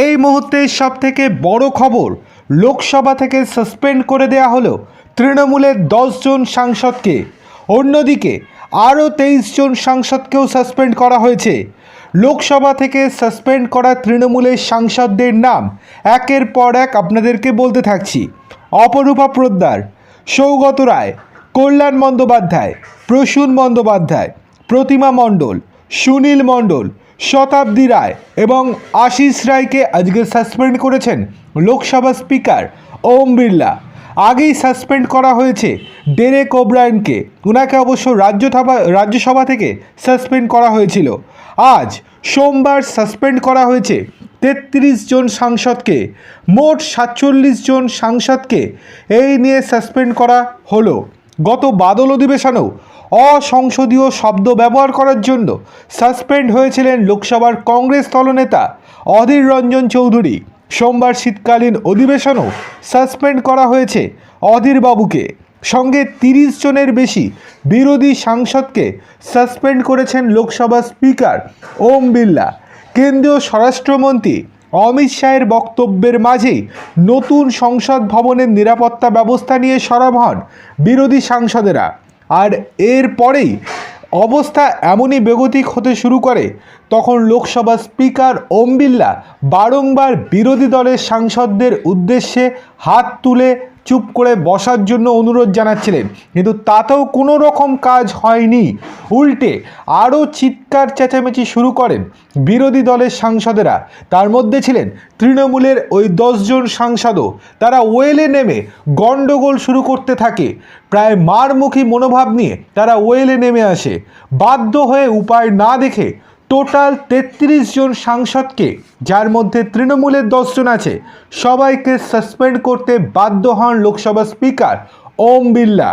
এই মুহূর্তে সব থেকে বড় খবর লোকসভা থেকে সাসপেন্ড করে দেয়া হলো তৃণমূলের দশজন সাংসদকে। অন্যদিকে আরও তেইশ জন সাংসদকেও সাসপেন্ড করা হয়েছে। লোকসভা থেকে সাসপেন্ড করা তৃণমূলের সাংসদদের নাম একের পর এক আপনাদেরকে বলতে থাকছি। অপরূপা পোদ্দার, সৌগত রায়, কল্যাণ বন্দ্যোপাধ্যায়, প্রসূন বন্দ্যোপাধ্যায়, প্রতিমা মণ্ডল, সুনীল মণ্ডল শতাব্দী রায় এবং আশিস রায়কে আজকে সাসপেন্ড করেছেন লোকসভা স্পিকার ওম বিড়লা। আগেই সাসপেন্ড করা হয়েছে ডেরেক ওব্রায়নকে। ওনাকে অবশ্য রাজ্যসভা রাজ্যসভা থেকে সাসপেন্ড করা হয়েছিল। আজ সোমবার সাসপেন্ড করা হয়েছে তেত্রিশ জন সাংসদকে। মোট সাতচল্লিশ জন সাংসদকে এই নিয়ে সাসপেন্ড করা হলো। গত বাদল অধিবেশনেও অসংসদীয় শব্দ ব্যবহার করার জন্য সাসপেন্ড হয়েছিলেন লোকসভার কংগ্রেস দলনেতা অধীর রঞ্জন চৌধুরী। সোমবার শীতকালীন অধিবেশনও সাসপেন্ড করা হয়েছে অধীর বাবুকে সঙ্গে তিরিশ জনের বেশি বিরোধী সাংসদকে সাসপেন্ড করেছেন লোকসভা স্পিকার ওম বিড়লা। কেন্দ্রীয় স্বরাষ্ট্রমন্ত্রী অমিত শাহের বক্তব্যের মাঝেই নতুন সংসদ ভবনের নিরাপত্তা ব্যবস্থা নিয়ে সরব হন বিরোধী সাংসদেরা। আর এর পরেই অবস্থা এমনই বেগতিক হতে শুরু করে, তখন লোকসভা স্পিকার ওম বিড়লা বারংবার বিরোধী দলের সাংসদদের উদ্দেশ্যে হাত তুলে চুপ করে বসার জন্য অনুরোধ জানাচ্ছিলেন। কিন্তু তাতেও কোনো রকম কাজ হয়নি। উল্টে আরও চিৎকার চেঁচামেচি শুরু করেন বিরোধী দলের সাংসদেরা। তার মধ্যে ছিলেন তৃণমূলের ওই দশজন সাংসদও। তারা ওয়েলে নেমে গণ্ডগোল শুরু করতে থাকে। প্রায় মারমুখী মনোভাব নিয়ে তারা ওয়েলে নেমে আসে। বাধ্য হয়ে উপায় না দেখে টোটাল তেত্রিশ জন সাংসদকে, যার মধ্যে তৃণমূলের দশজন আছে, সবাইকে সাসপেন্ড করতে বাধ্য হন লোকসভা স্পিকার ওম বিড়লা।